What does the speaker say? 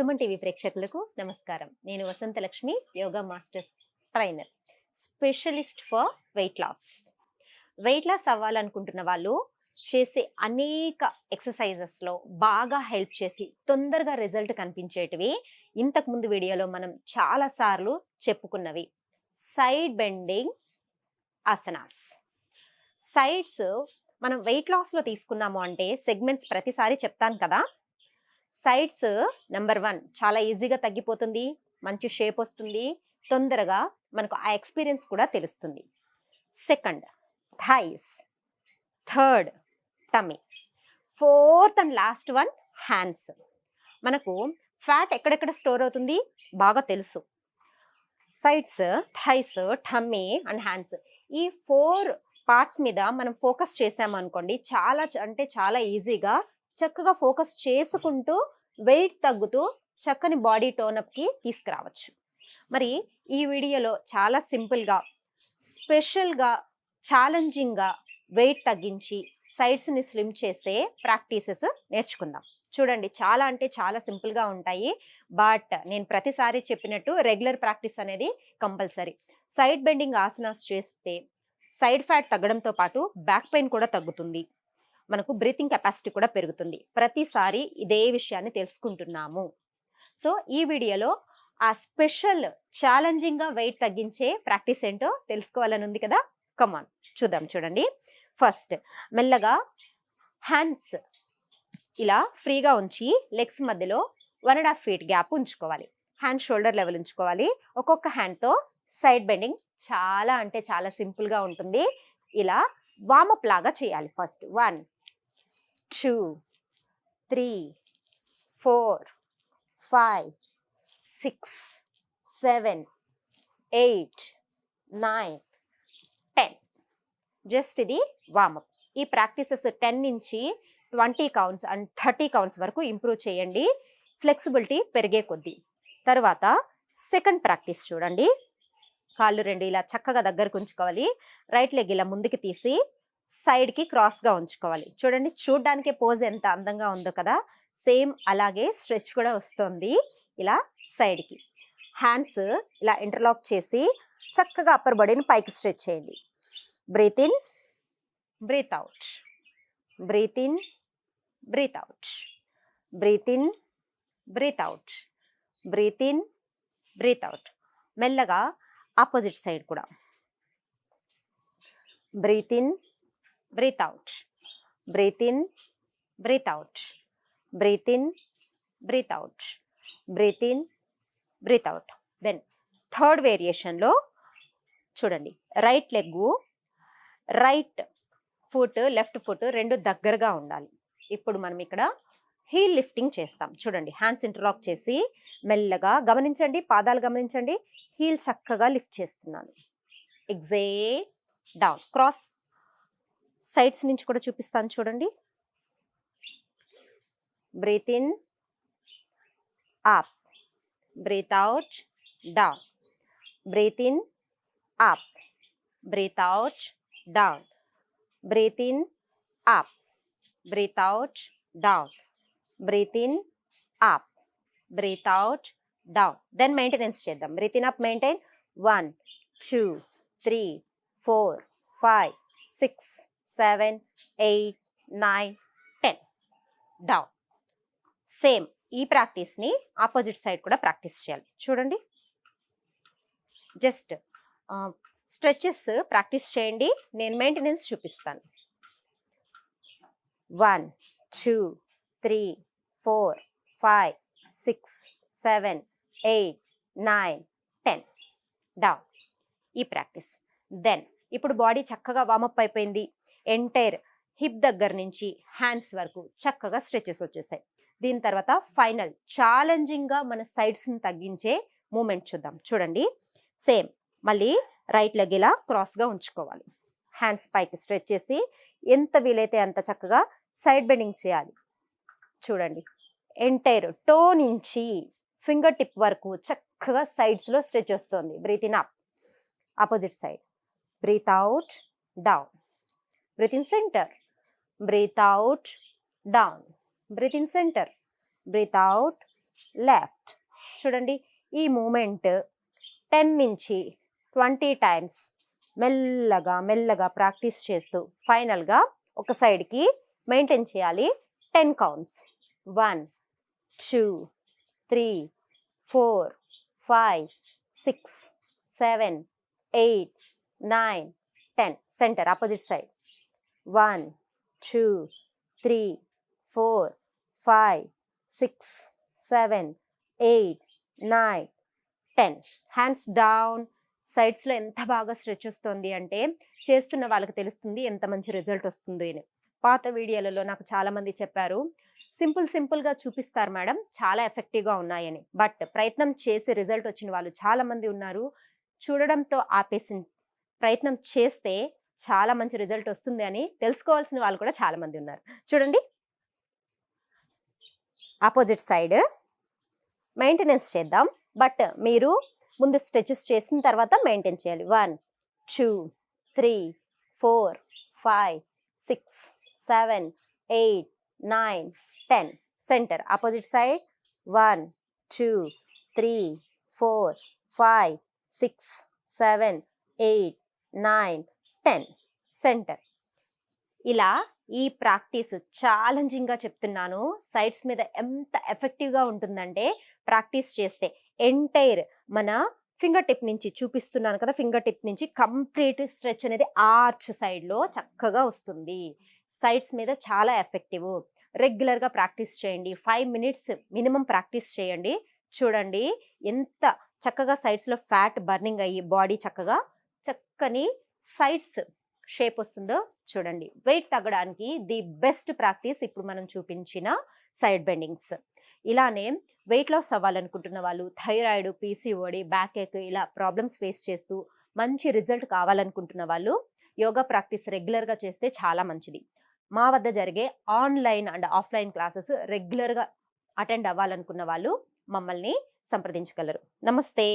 Suman TV ప్రేక్షకులకు నమస్కారం. నేను Vasanthalakshmi yoga masters trainer specialist for weight loss. Weight loss అవ్వాలనుకుంటున్న వాళ్ళు చేసే అనేక ఎక్సర్సైజెస్లో బాగా హెల్ప్ చేసి తొందరగా రిజల్ట్ కనిపించేటివి ఇంతకుముందు వీడియోలో మనం చాలా సార్లు చెప్పుకున్నవి. Side bending asanas. సైడ్స్ మనం వెయిట్ లాస్లో తీసుకున్నాము అంటే సెగ్మెంట్స్ ప్రతిసారి చెప్తాను కదా సైడ్స్ నెంబర్ వన్. చాలా ఈజీగా తగ్గిపోతుంది మంచి షేప్ వస్తుంది తొందరగా మనకు ఆ ఎక్స్పీరియన్స్ కూడా తెలుస్తుంది. Second thighs. Third tummy fourth and last one hands. మనకు ఫ్యాట్ ఎక్కడెక్కడ స్టోర్ అవుతుంది? బాగా తెలుసు. Sides thighs tummy and hands. ఈ ఫోర్ పార్ట్స్ మీద మనం ఫోకస్ చేసామనుకోండి చాలా అంటే చాలా ఈజీగా చక్కగా ఫోకస్ చేసుకుంటూ వెయిట్ తగ్గుతూ చక్కని బాడీ టోనప్కి తీసుకురావచ్చు. మరి ఈ వీడియోలో చాలా సింపుల్గా స్పెషల్గా ఛాలెంజింగ్గా వెయిట్ తగ్గించి సైడ్స్ని స్లిమ్ చేసే ప్రాక్టీసెస్ నేర్చుకుందాం. చూడండి చాలా అంటే చాలా సింపుల్గా ఉంటాయి. బట్ నేను ప్రతిసారి చెప్పినట్టు రెగ్యులర్ ప్రాక్టీస్ అనేది కంపల్సరీ. సైడ్ బెండింగ్ ఆసనాస్ చేస్తే సైడ్ ఫ్యాట్ తగ్గడంతో పాటు బ్యాక్ పెయిన్ కూడా తగ్గుతుంది. మనకు బ్రీతింగ్ కెపాసిటీ కూడా పెరుగుతుంది. ప్రతిసారి ఇదే విషయాన్ని తెలుసుకుంటున్నాము. సో ఈ వీడియోలో ఆ స్పెషల్ ఛాలెంజింగ్గా వెయిట్ తగ్గించే ప్రాక్టీస్ ఏంటో తెలుసుకోవాలని ఉంది కదా? కమాన్ చూద్దాం చూడండి. ఫస్ట్ మెల్లగా హ్యాండ్స్ ఇలా ఫ్రీగా ఉంచి లెగ్స్ మధ్యలో one and half feet gap ఉంచుకోవాలి. హ్యాండ్ షోల్డర్ లెవెల్ ఉంచుకోవాలి. ఒక్కొక్క హ్యాండ్తో సైడ్ బెండింగ్ చాలా అంటే చాలా సింపుల్గా ఉంటుంది. ఇలా వామప్ లాగా చేయాలి first one two three four five six seven eight nine ten just ఇది వామప్ ఈ ప్రాక్టీసెస్ టెన్ నుంచి twenty counts and thirty counts వరకు ఇంప్రూవ్ చేయండి. ఫ్లెక్సిబిలిటీ పెరిగే కొద్దీ. తర్వాత సెకండ్ ప్రాక్టీస్ చూడండి. కాళ్ళు రెండు ఇలా చక్కగా దగ్గరకు ఉంచుకోవాలి. రైట్ లెగ్ ఇలా ముందుకు తీసి సైడ్కి క్రాస్గా ఉంచుకోవాలి. చూడండి చూడ్డానికి పోజ్ ఎంత అందంగా ఉందో కదా? సేమ్ అలాగే స్ట్రెచ్ కూడా వస్తుంది ఇలా సైడ్కి హ్యాండ్స్ ఇలా ఇంటర్లాక్ చేసి చక్కగా అప్పర్ బాడీని పైకి స్ట్రెచ్ చేయండి. Breathe in breathe out. Breathe in breathe out. Breathe in breathe out. Breathe in breathe out. మెల్లగా ఆపోజిట్ సైడ్ కూడా. Breathe in breathe out breathe in breathe out breathe in breathe out breathe in breathe out then third వేరియేషన్లో చూడండి. Right leg right foot left foot రెండు దగ్గరగా ఉండాలి. ఇప్పుడు మనం ఇక్కడ heal lifting చేస్తాం. చూడండి హ్యాండ్స్ ఇంటర్లాక్ చేసి మెల్లగా గమనించండి పాదాలు గమనించండి హీల్ చక్కగా లిఫ్ట్ చేస్తున్నాను. ఎగ్జే డౌన్ క్రాస్ సైడ్స్ నుంచి కూడా చూపిస్తాను చూడండి. Breathe in up breathe out down breathe in up breathe out down breathe in up breathe out down breathe in up breathe out down then maintenance చేద్దాం. Breathe in up maintain one two three four five six seven eight nine ten down same ఈ ప్రాక్టీస్ని opposite side కూడా practice చేయాలి. చూడండి. Just stretches practice చేయండి. నేను maintenance చూపిస్తాను. One two three four five six seven eight nine ten down ఈ practice then ఇప్పుడు బాడీ చక్కగా వామప్ అయిపోయింది. ఎంటైర్ హిప్ దగ్గర నుంచి హ్యాండ్స్ వరకు చక్కగా స్ట్రెచెస్ వచ్చేసాయి. దీని తర్వాత ఫైనల్ ఛాలెంజింగ్గా మన సైడ్స్ని తగ్గించే మూమెంట్ చూద్దాం. చూడండి. సేమ్ మళ్ళీ రైట్ లెగ్ ఇలా క్రాస్గా ఉంచుకోవాలి. హ్యాండ్స్ పైకి స్ట్రెచ్ చేసి ఎంత వీలైతే అంత చక్కగా సైడ్ బెండింగ్ చేయాలి. చూడండి. ఎంటైర్ టో నుంచి ఫింగర్ టిప్ వరకు చక్కగా సైడ్స్లో స్ట్రెచ్ వస్తుంది. Breathe in up. Opposite side. Breathe out. Down. Breathe in centre breathe out down breathe in centre breathe out left చూడండి ఈ మూమెంట్ టెన్ నుంచి ట్వంటీ టైమ్స్ మెల్లగా మెల్లగా ప్రాక్టీస్ చేస్తూ ఫైనల్గా ఒక సైడ్కి మెయింటైన్ చేయాలి ten counts one two three four five six seven eight nine ten centre opposite side one two three four five six seven eight nine ten. Hands down సైడ్స్లో ఎంత బాగా stretch వస్తుంది అంటే చేస్తున్న వాళ్ళకి తెలుస్తుంది ఎంత మంచి రిజల్ట్ వస్తుంది అని. పాత వీడియోలలో నాకు చాలామంది చెప్పారు సింపుల్ సింపుల్గా చూపిస్తారు మేడం చాలా ఎఫెక్టివ్గా ఉన్నాయని. బట్ ప్రయత్నం చేసి రిజల్ట్ వచ్చిన వాళ్ళు చాలామంది ఉన్నారు. చూడడంతో ఆపేసి ప్రయత్నం చేస్తే చాలా మంచి రిజల్ట్ వస్తుంది అని తెలుసుకోవాల్సిన వాళ్ళు కూడా చాలా మంది ఉన్నారు. చూడండి. ఆపోజిట్ సైడ్ మెయింటెనెన్స్ చేద్దాం. బట్ మీరు ముందు స్ట్రెచెస్ చేసిన తర్వాత మెయింటైన్ చేయాలి. One two three four five six seven eight nine ten. Centre. Opposite side. One two three four five six seven eight nine ten centre. ఇలా ఈ ప్రాక్టీస్ ఛాలెంజింగ్గా చెప్తున్నాను. Sides మీద ఎంత ఎఫెక్టివ్గా ఉంటుందంటే ప్రాక్టీస్ చేస్తే ఎంటైర్ మన ఫింగర్ టిప్ నుంచి చూపిస్తున్నాను కదా ఫింగర్ టిప్ నుంచి కంప్లీట్ స్ట్రెచ్ అనేది ఆర్చ్ సైడ్లో చక్కగా వస్తుంది. సైడ్స్ మీద చాలా ఎఫెక్టివ్. రెగ్యులర్గా ప్రాక్టీస్ చేయండి. ఫైవ్ మినిట్స్ మినిమం ప్రాక్టీస్ చేయండి. చూడండి ఎంత చక్కగా సైడ్స్లో ఫ్యాట్ బర్నింగ్ అయ్యి బాడీ చక్కగా చక్కని సైడ్స్ షేప్ వస్తుందో చూడండి. వెయిట్ తగ్గడానికి ది బెస్ట్ ప్రాక్టీస్ ఇప్పుడు మనం చూపించిన సైడ్ బెండింగ్స్. ఇలానే వెయిట్ లాస్ అవ్వాలనుకుంటున్న వాళ్ళు థైరాయిడ్ పీసీఓడి బ్యాక్ ఏక్ ఇలా ప్రాబ్లమ్స్ ఫేస్ చేస్తూ మంచి రిజల్ట్ కావాలనుకుంటున్న వాళ్ళు యోగా ప్రాక్టీస్ రెగ్యులర్గా చేస్తే చాలా మంచిది. మా వద్ద జరిగే ఆన్లైన్ అండ్ ఆఫ్లైన్ క్లాసెస్ రెగ్యులర్గా అటెండ్ అవ్వాలనుకున్న వాళ్ళు మమ్మల్ని సంప్రదించగలరు. నమస్తే!